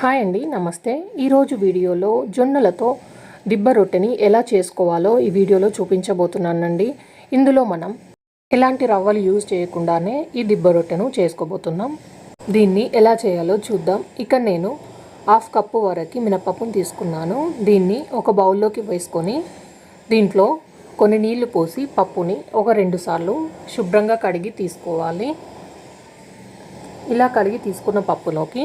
Hi అండి నమస్తే. ఈరోజు వీడియోలో జొన్నలతో దిబ్బ రొట్టెని ఎలా చేసుకోవాలో ఈ వీడియోలో చూపించబోతున్నానండి. ఇందులో మనం ఎలాంటి రవ్వలు యూజ్ చేయకుండానే ఈ దిబ్బ రొట్టెను చేసుకోబోతున్నాం. దీన్ని ఎలా చేయాలో చూద్దాం. ఇక నేను హాఫ్ కప్పు వరకు మినపప్పును తీసుకున్నాను. దీన్ని ఒక బౌల్లోకి వేసుకొని దీంట్లో కొన్ని నీళ్ళు పోసి పప్పుని ఒక రెండు సార్లు శుభ్రంగా కడిగి తీసుకోవాలి. ఇలా కడిగి తీసుకున్న పప్పులోకి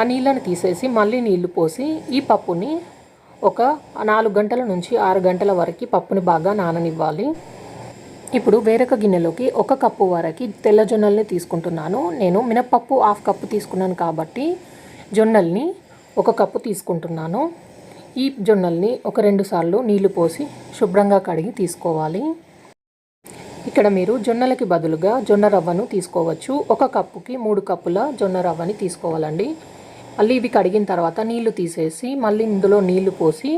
ఆ నీళ్ళని తీసేసి మళ్ళీ నీళ్ళు పోసి ఈ పప్పుని ఒక నాలుగు గంటల నుంచి ఆరు గంటల వరకు పప్పుని బాగా నాననివ్వాలి. ఇప్పుడు వేరొక గిన్నెలోకి ఒక కప్పు వరకు తెల్ల జొన్నల్ని తీసుకుంటున్నాను. నేను మినప్పప్పు హాఫ్ కప్పు తీసుకున్నాను కాబట్టి జొన్నల్ని ఒక కప్పు తీసుకుంటున్నాను. ఈ జొన్నల్ని ఒక రెండు సార్లు నీళ్ళు పోసి శుభ్రంగా కడిగి తీసుకోవాలి. ఇక్కడ మీరు జొన్నలకి బదులుగా జొన్న రవ్వను తీసుకోవచ్చు. ఒక కప్పుకి మూడు కప్పుల జొన్న రవ్వని తీసుకోవాలండి. మళ్ళీ ఇవి కడిగిన తర్వాత నీళ్ళు తీసేసి మళ్ళీ ఇందులో నీళ్ళు పోసి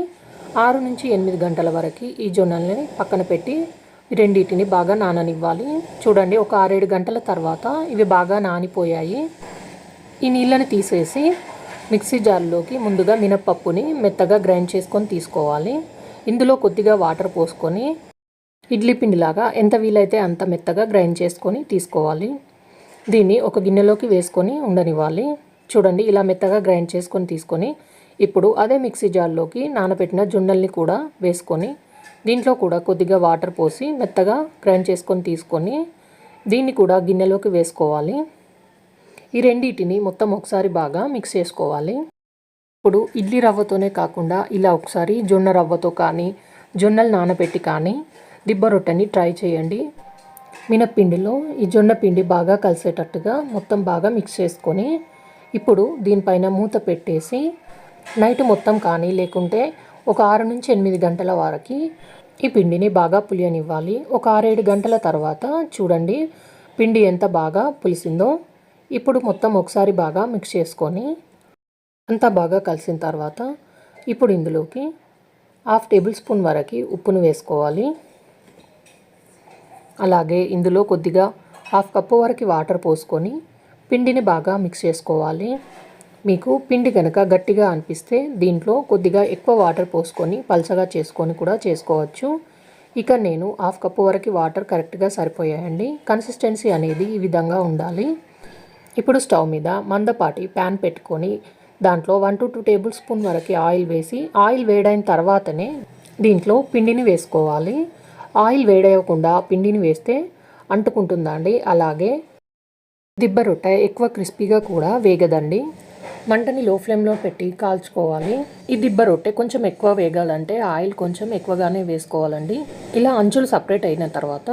ఆరు నుంచి ఎనిమిది గంటల వరకు ఈ జొన్నల్ని పక్కన పెట్టి రెండింటిని బాగా నాననివ్వాలి. చూడండి ఒక ఆరేడు గంటల తర్వాత ఇవి బాగా నానిపోయాయి. ఈ నీళ్ళని తీసేసి మిక్సీ జార్లోకి ముందుగా మినప్పప్పుని మెత్తగా గ్రైండ్ చేసుకొని తీసుకోవాలి. ఇందులో కొద్దిగా వాటర్ పోసుకొని ఇడ్లీ పిండిలాగా ఎంత వీలైతే అంత మెత్తగా గ్రైండ్ చేసుకొని తీసుకోవాలి. దీన్ని ఒక గిన్నెలోకి వేసుకొని ఉండనివ్వాలి. చూడండి ఇలా మెత్తగా గ్రైండ్ చేసుకొని తీసుకొని ఇప్పుడు అదే మిక్సీ జార్లోకి నానబెట్టిన జొన్నల్ని కూడా వేసుకొని దీంట్లో కూడా కొద్దిగా వాటర్ పోసి మెత్తగా గ్రైండ్ చేసుకొని తీసుకొని దీన్ని కూడా గిన్నెలోకి వేసుకోవాలి. ఈ రెండింటిని మొత్తం ఒకసారి బాగా మిక్స్ చేసుకోవాలి. ఇప్పుడు ఇడ్లీ రవ్వతోనే కాకుండా ఇలా ఒకసారి జొన్న రవ్వతో కానీ జొన్నలు నానబెట్టి కానీ దిబ్బ రొట్టెని ట్రై చేయండి. మినప్పిండిలో ఈ జొన్న పిండి బాగా కలిసేటట్టుగా మొత్తం బాగా మిక్స్ చేసుకొని ఇప్పుడు దీనిపైన మూత పెట్టేసి నైట్ మొత్తం కానీ లేకుంటే ఒక ఆరు నుంచి ఎనిమిది గంటల వరకు ఈ పిండిని బాగా పులియనివ్వాలి. ఒక ఆరేడు గంటల తర్వాత చూడండి పిండి ఎంత బాగా పులిసిందో. ఇప్పుడు మొత్తం ఒకసారి బాగా మిక్స్ చేసుకొని అంతా బాగా కలిసిన తర్వాత ఇప్పుడు ఇందులోకి హాఫ్ టేబుల్ స్పూన్ వరకు ఉప్పును వేసుకోవాలి. అలాగే ఇందులో కొద్దిగా హాఫ్ కప్పు వరకు వాటర్ పోసుకొని పిండిని బాగా మిక్స్ చేసుకోవాలి. మీకు పిండి కనుక గట్టిగా అనిపిస్తే దీంట్లో కొద్దిగా ఎక్కువ వాటర్ పోసుకొని పలచగా చేసుకొని కూడా చేసుకోవచ్చు. ఇక నేను హాఫ్ కప్పు వరకు వాటర్ కరెక్ట్గా సరిపోయాయండి. కన్సిస్టెన్సీ అనేది ఈ విధంగా ఉండాలి. ఇప్పుడు స్టవ్ మీద మందపాటి ప్యాన్ పెట్టుకొని దాంట్లో one to two tablespoon వరకు ఆయిల్ వేసి ఆయిల్ వేడైన తర్వాతనే దీంట్లో పిండిని వేసుకోవాలి. ఆయిల్ వేడేయకుండా పిండిని వేస్తే అంటుకుంటుందండి అలాగే దిబ్బ రొట్టె ఎక్కువ క్రిస్పీగా కూడా వేగదండి. మంటని లో ఫ్లేమ్లో పెట్టి కాల్చుకోవాలి. ఈ దిబ్బ రొట్టె కొంచెం ఎక్కువ వేగాలంటే ఆయిల్ కొంచెం ఎక్కువగానే వేసుకోవాలండి. ఇలా అంచులు సపరేట్ అయిన తర్వాత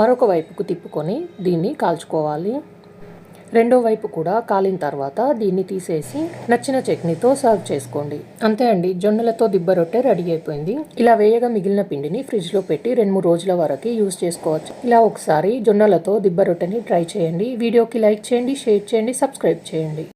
మరొక వైపుకు తిప్పుకొని దీన్ని కాల్చుకోవాలి. రెండో వైపు కూడా కాలిన తర్వాత దీన్ని తీసేసి నచ్చిన చట్నీతో సర్వ్ చేసుకోండి. అంతే అండి జొన్నలతో దిబ్బ రొట్టె రెడీ అయిపోయింది. ఇలా వేయగా మిగిలిన పిండిని ఫ్రిడ్జ్లో పెట్టి రెండు మూడు రోజుల వరకు యూజ్ చేసుకోవచ్చు. ఇలా ఒకసారి జొన్నలతో దిబ్బ రొట్టెని ట్రై చేయండి. వీడియోకి లైక్ చేయండి షేర్ చేయండి సబ్స్క్రైబ్ చేయండి.